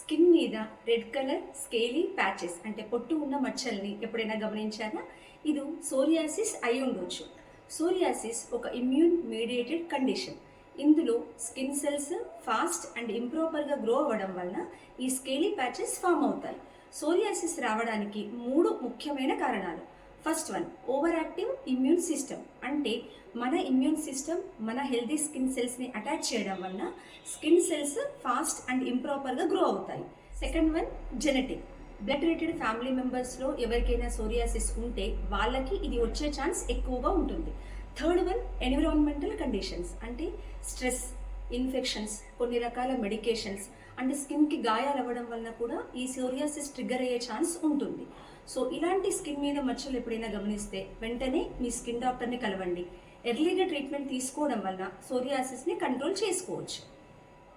Skin మీద red colour scaly patches అంటే పొట్టు ఉన్న మచ్చల్ని ఎప్పుడైనా గమనించారా? ఇది సోరియాసిస్ అయి ఉండొచ్చు. సోరియాసిస్ ఒక ఇమ్యూన్ మీడియేటెడ్ కండిషన్. ఇందులో స్కిన్ సెల్స్ ఫాస్ట్ అండ్ ఇంప్రాపర్గా గ్రో అవ్వడం వలన ఈ స్కేలీ ప్యాచెస్ ఫామ్ అవుతాయి. సోరియాసిస్ రావడానికి మూడు ముఖ్యమైన కారణాలు. First one over active immune system అంటే మన ఇమ్యూన్ సిస్టమ్ మన హెల్తీ స్కిన్ సెల్స్ని అటాచ్ చేయడం వలన స్కిన్ సెల్స్ ఫాస్ట్ అండ్ ఇంప్రాపర్గా గ్రో అవుతాయి. Second one genetic blood related family మెంబర్స్లో ఎవరికైనా సోరియాసిస్ ఉంటే వాళ్ళకి ఇది వచ్చే ఛాన్స్ ఎక్కువగా ఉంటుంది. థర్డ్ వన్ ఎన్విరాన్మెంటల్ కండిషన్స్ అంటే స్ట్రెస్ ఇన్ఫెక్షన్స్ కొన్ని రకాల మెడికేషన్స్ అంటే స్కిన్కి గాయాలు అవ్వడం వలన కూడా ఈ సోరియాసిస్ ట్రిగ్గర్ అయ్యే ఛాన్స్ ఉంటుంది. సో ఇలాంటి స్కిన్ మీద మచ్చలు ఎప్పుడైనా గమనిస్తే వెంటనే మీ స్కిన్ డాక్టర్ని కలవండి. ఎర్లీగా ట్రీట్మెంట్ తీసుకోవడం వల్ల సోరియాసిస్ని కంట్రోల్ చేసుకోవచ్చు.